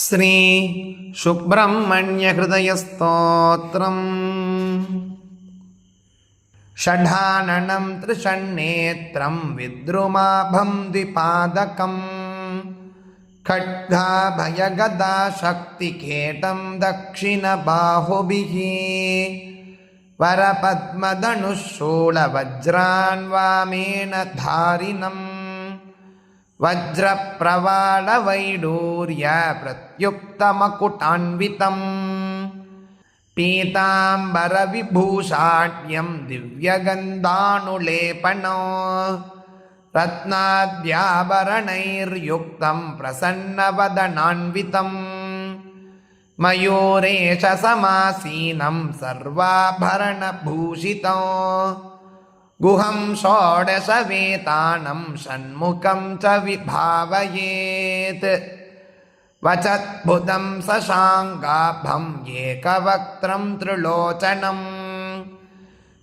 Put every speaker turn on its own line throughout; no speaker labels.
श्री सुब्रह्मण्यहृदयस्तोत्रम् षडाननं त्रिषण्णेत्रं विद्रुमाभं द्विपादकम् खड्गाभयगदा शक्तिकेटं दक्षिणबाहुभिः वरपद्मदनुशूलवज्रान्वामेन धारिणम् वज्रप्रवालवैडूर्य प्रत्युक्तमकुटान्वितम् पीताम्बरविभूषाढ्यं दिव्यगन्धानुलेपनो रत्नाद्याभरणैर्युक्तं प्रसन्नवदनान्वितम् मयूरेशसमासीनं सर्वाभरणभूषितम् गुहं षोडशवेतानं षण्मुखं च विभावयेत्। वचद्भुतं सशाङ्गाभम् एकवक्त्रं त्रिलोचनम्।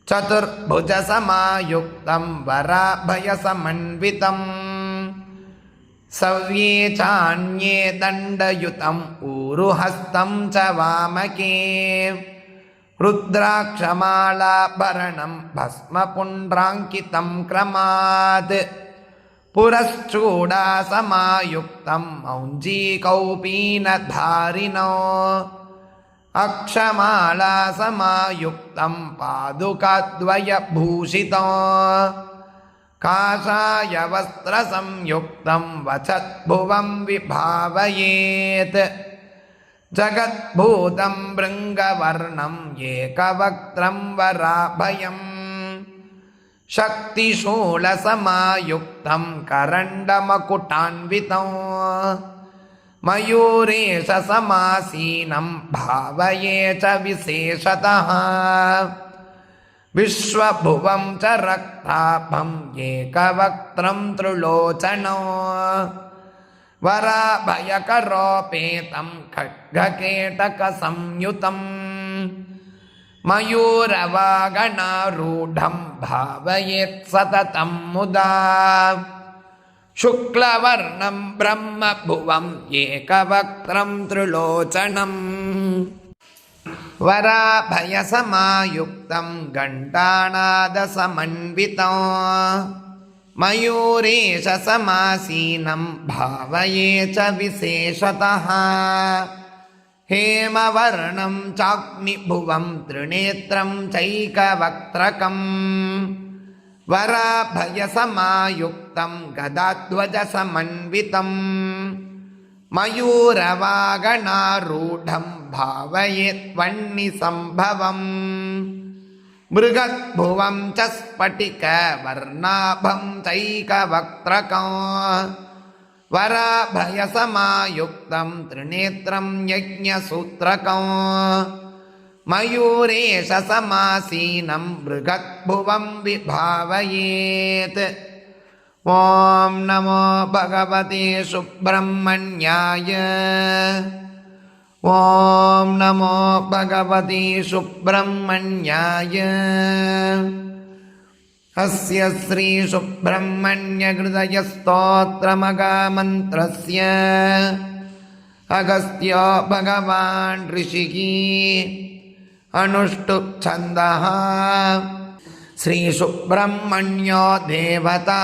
चतुर्भुजसमायुक्तं वराभयसमन्वितम्। सव्ये चान्ये दण्डयुतम् ऊरुहस्तं च वामके रुद्राक्षमालाभरणं भस्मपुण्ड्राङ्कितं क्रमात् पुरश्चूडासमायुक्तं मौञ्जीकौपीनधारिणो अक्षमालासमायुक्तं पादुकाद्वयभूषितो काषायवस्त्रसंयुक्तं वचद्भुवं विभावयेत् जगद्भूतं भृङ्गवर्णं एकवक्त्रं वराभयं शक्तिशूलसमायुक्तं करण्डमकुटान्वितं मयूरेशसमासीनं भावये च विशेषतः विश्वभुवं च रक्ताभं एकवक्त्रं त्रिलोचनौ वराभयकरोपेतं खड्गकेटकसंयुतम्। मयूरवागणारूढं भावयेत् सततं मुदा। शुक्लवर्णं ब्रह्मभुवम् एकवक्त्रं त्रिलोचनम् वराभयसमायुक्तं मयूरेश समासीनं भावये च विशेषतः हेमवर्णं चाग्निभुवं त्रिनेत्रं चैकवक्त्रकम् वराभयसमायुक्तं गदाध्वजसमन्वितं मयूरवागणारूढं भावयेत् वह्निसम्भवम् मृगद्भुवं च स्फटिकवर्णाभं चैकवक्त्रकं वराभयसमायुक्तं त्रिनेत्रं यज्ञसूत्रकं मयूरेशसमासीनं मृगद्भुवं विभावयेत् ॐ नमो भगवते सुब्रह्मण्याय ॐ नमो भगवती सुब्रह्मण्याय अस्य श्रीसुब्रह्मण्यहृदयस्तोत्रमगामन्त्रस्य अगस्त्यो भगवान् ऋषिः अनुष्टुप्छन्दः श्रीसुब्रह्मण्यो देवता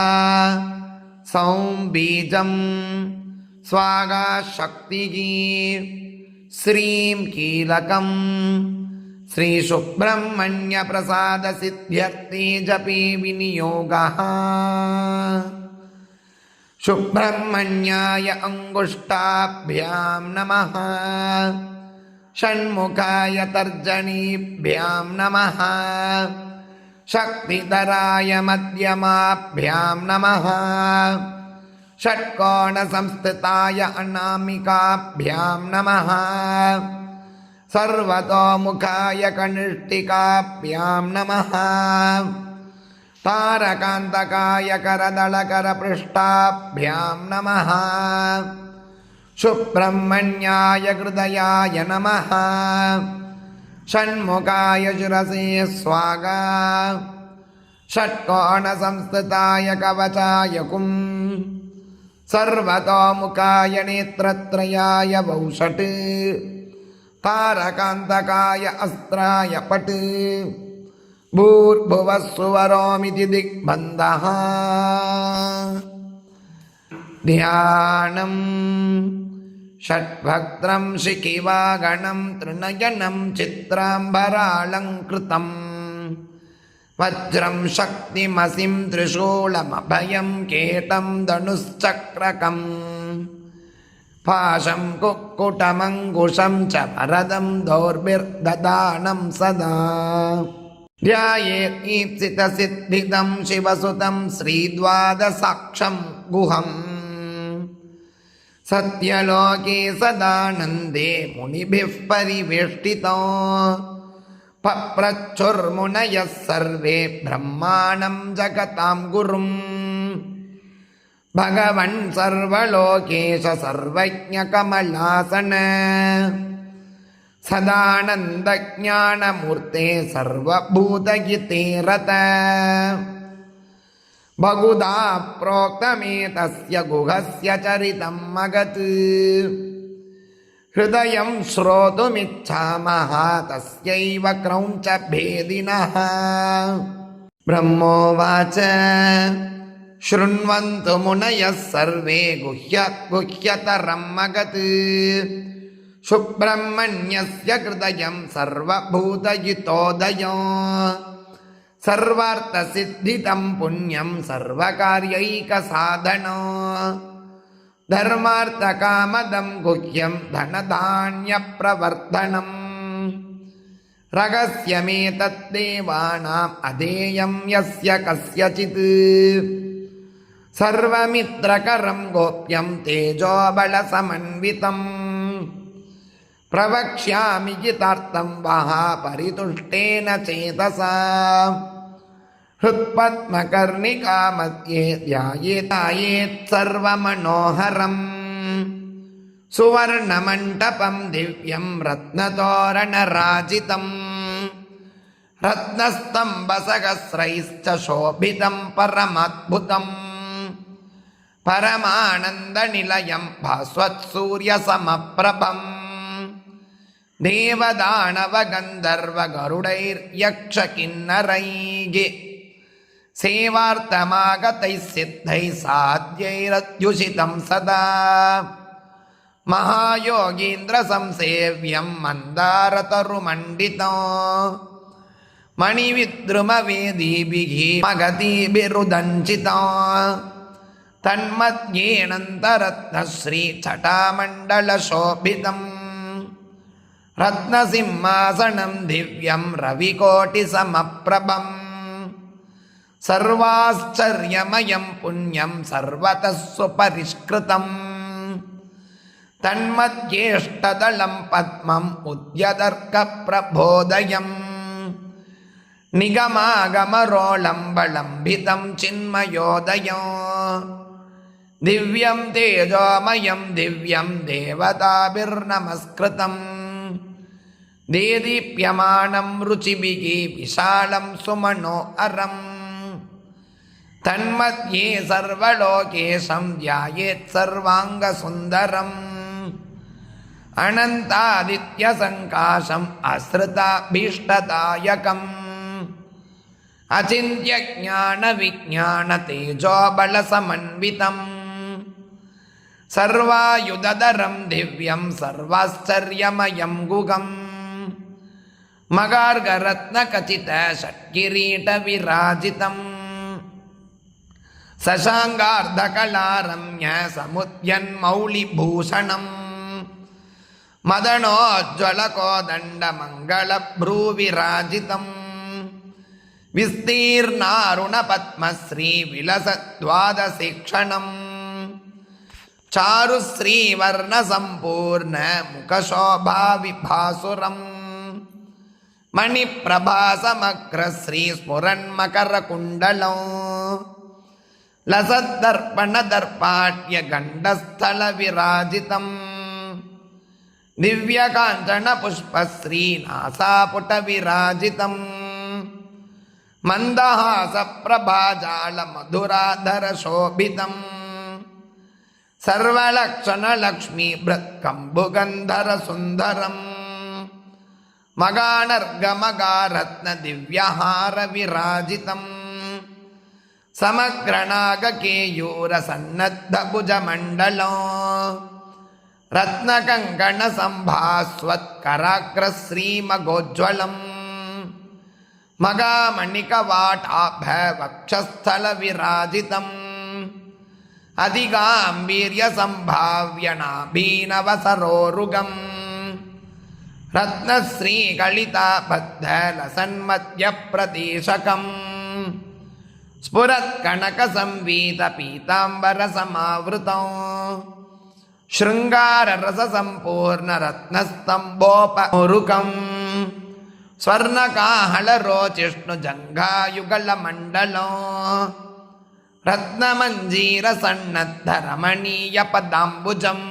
सौं बीजं स्वागा शक्तिः श्रीं कीलकम् श्रीसुब्रह्मण्यप्रसादसिद्ध्यर्थे जपे विनियोगः सुब्रह्मण्याय अङ्गुष्ठाभ्यां नमः। षण्मुखाय तर्जनीभ्यां नमः। शक्तिधराय मध्यमाभ्यां नमः षट्कोणसंस्थिताय अनामिकाभ्यां नमः सर्वतोमुखाय कनिष्ठिकाभ्यां नमः तारकान्तकाय करदलकरपृष्ठाभ्यां नमः सुब्रह्मण्याय हृदयाय नमः षण्मुखाय शिरसि स्वागा षट्कोणसंस्थिताय कवचाय कुम् सर्वतोमुखाय नेत्रत्रयाय वौषट् तारकान्तकाय अस्त्राय पट् भूर्भुवः सुवरोमिति दिग्बन्धः ध्यानं षट्भक्त्रं शिखिवागणं तृणयनं चित्राम्बरालङ्कृतम् వజ్రం శక్తిమసిం త్రిశూలమభయం కేటం ధనుశ్చక్రకం. పాశం కుక్కుటమంకుశం చ వరదం దౌర్భిర్దదానం సదా. ध्यायेत्सितसिद्धिदं शिवसुतं श्रीद्वादसाक्षं गुहम् सत्यलोके सदानन्दे मुनिभिः परिवेष्टितो பப்ரச்சொர்முனயः सर्वे ब्रह्माणं जगतां गुरुम् भगवन् सर्वलोकेश सर्वज्ञकमलासन सदानन्दज्ञानमूर्ते सर्वभूतयिते रत बहुधा प्रोक्तमेतस्य गुहस्य चरितं मगत् ஹிருதயம் ஸ்ரோதுமிச்சாமஹ தஸ்யைவ கிரௌஞ்ச பேதினஹ பிரம்மோவாச்ச शृण्वन्तु मुनयः सर्वे गुह्य गुह्यतरं मगत् सुब्रह्मण्यस्य हृदयं सर्वभूतयुतोदयो सर्वार्थसिद्धितं पुण्यं सर्वकार्यैकसाधनो தர்மார்த்த காமதம் குக்கியம் தனதானிய பிரவர்த்தனம் ரகசியமே தத்தேவானாம் அதேயம் யஸ்ய கஸ்யசித் சர்வமித்ரகரம் கோப்யம் தேஜோபலசமன்விதம் பிரவக்ஷ்யாமி கிதார்த்தம் வா பரிதுஷ்டேன சேதசா ஹுத்பத்மகர்ணிகாமத்யே தியாயேதாயேத் சர்வமனோஹரம் சுவர்ணமண்டபம் திவ்யம் ரத்னதோரணராஜிதம் ரத்னஸ்தம்பசகஸ்ரைஸ்ச சோபிதம் பரமத்புதம் परमानन्दनिलयं भास्वत्सूर्यसमप्रभम्। देवदानवगन्धर्वगरुडैर्यक्षकिन्नरैः। சேவார்த்தமாகத்தை சித்தை சாத்தியைரத்யுஷிதம் சதா மகாயோகீந்திர சம்சேவியம் மந்தாரதருமண்டிதம் மணிவித்ருமவேதீபிः மகதீபிருதஞ்சிதா तन्मद्येऽनन्तरत्नश्रीचटामण्डलशोभितम् रत्नसिंहासनं दिव्यं रविकोटिसमप्रभम्। சர்வாச்சரியமயம் புண்ணியம் சர்வதஸ்ஸு பரிஷ்கிருதம் தன்மத்யேஷ்டதளம் பத்மம் உத்யதர்க்க பிரபோதயம் निगमागमरोलम्बलम्बितं चिन्मयोदयो दिव्यं तेजोमयं दिव्यं देवताभिर्नमस्कृतं देदीप्यमाणं रुचिभिः विशालं सुमनोहरम् தன்மத்யே சர்வலோகேஷம் தியாயேத் சர்வாங்க சுந்தரம் अनन्तादित्यसङ्काशम् असृताभीष्टदायकम् अचिन्त्यज्ञानविज्ञानतेजोबलसमन्वितम् सर्वायुदधरं दिव्यं सर्वाश्चर्यमयं गुगम् मगार्गरत्नकचितषट्किरीटविराजितम् சசாங்கார்த்தகலாரம்ய சமுத்யன் மௌலி பூஷணம் मदनोज्ज्वलकोदण्डमङ्गलभ्रूविराजितम् विस्तीर्णारुणपद्मश्रीविलसद्वादशिक्षणम् चारुश्रीवर्णसम्पूर्णमुखशोभाविभासुरम् मणिप्रभासमग्रश्रीस्फुरन्मकरकुण्डलौ लसद्दर्पणदर्पाट्यगण्डस्थलविराजितम् दिव्यकाञ्चनपुष्पश्रीनासापुटविराजितम् मन्दहासप्रभाजालमधुराधरशोभितम् सर्वलक्षणलक्ष्मीभृत्कम्बुगन्धरसुन्दरम् मगानर्गमगारत्नदिव्यहारविराजितम् समग्रनागकेयूरसन्नद्धभुजमण्डलो रत्नकङ्कणसम्भास्वत्कराग्रश्रीमगोज्ज्वलम् मगामणिकवाटाभवक्षस्थलविराजितम् अधिगाम्बीर्यसम्भाव्यनाभीनवसरोरुगम् रत्नश्रीकलिताबद्धलसन्मत्यप्रदेशकम् स्फुरत्कणकसंवीतपीताम्बरसमावृतौ शृङ्गाररससम्पूर्णरत्नस्तम्भोपमुरुकम् स्वर्णकाहलरोचिष्णुजङ्घायुगलमण्डलो रत्नमञ्जीरसन्नद्धरमणीयपदाम्बुजम्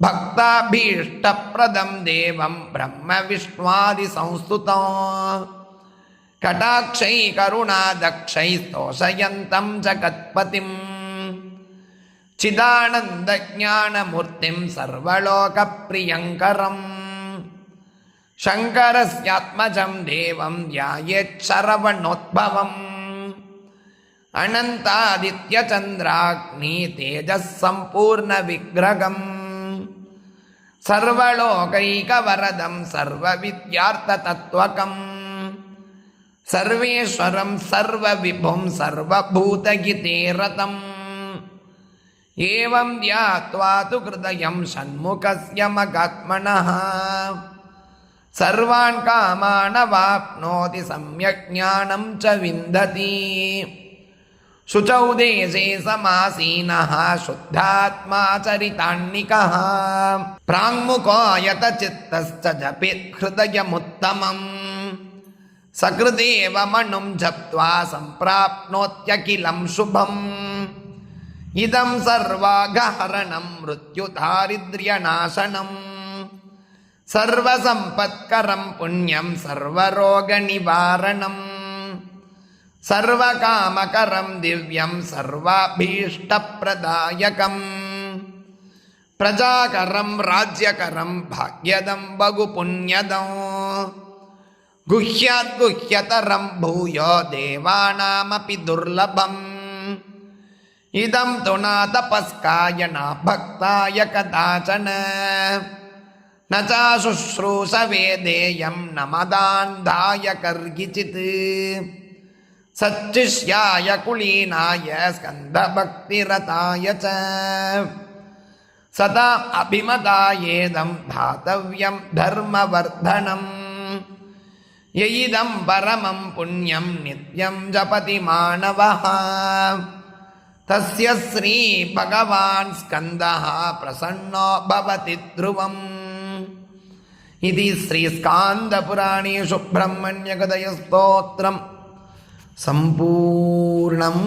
भक्ताभीष्टप्रदं देवं ब्रह्मविष्णवादिसंस्तुतौ கடாட்சை கருணாதக்ஷை தோஷயந்தம் ஜகத்பதிம். சிதானந்த ஞானமூர்த்திம் சர்வலோக பிரியங்கரம் சங்கரஸ்யாத்மஜம் தேவம் யாயேத் சரவணோத்பவம். अनन्तादित्यचन्द्राग्नि तेजः सम्पूर्णविग्रहम् सर्वलोकैकवरदं सर्वविद्यार्थतत्त्वकम् சர்வேஸ்வரம் சர்வ விபும் சர்வபூதகிதேரதம். ஏவம் தியாத்வா து கிருதயம் சண்முகஸ்ய மகாத்மனः சர்வான் காமானவாப்னோதி சமயக் ஞானம் ச விந்ததி. शुचौ देशे समासीनः शुद्धात्मा चरितान्निकः प्राङ्मुको यतचित्तश्च जपि हृदयमुत्तमम् சகிருதேவமனும் ஜப்வா சம்பிராப்னோத்யகிலம் சுபம் இதம் சர்வாகஹரணம் மிருத்யு தாரித்ரியநாசனம் சர்வசம்பத்கரம் புண்ணியம் சர்வரோக நிவாரணம் சர்வகாமகரம் திவ்யம் சர்வாபீஷ்டப்பிரதாயகம் பிரஜாகரம் ராஜ்யகரம் பாக்யதம் பகு புண்ணியதம் குஹ்யாத் குஹ்யதரம் பூயோ தேவானாமபி துர்லபம் இதம் துணா தபஸ்காய பக்தாய கதாச்சன நச்சா சுஸ்ரூசவே தேயம் நமதாந்தாய கர்கிச்சித் சச்சிஷ்யாய குளீனாய ஸ்கந்த பக்திரதாய ச சதா அபிமதாயேதம் தாத்தவியம் தர்மவர்தனம் எயிதம் பரமம் புண்ணியம் நித்யம் ஜபதி மாணவா தஸ்ய ஸ்ரீ பகவான் ஸ்கந்தா பிரசன்னோ பவதி த்ருவம். இது ஸ்ரீ ஸ்காந்த புராணேஷு பிரம்மண்யகதய ஸ்தோத்திரம் சம்பூர்ணம்.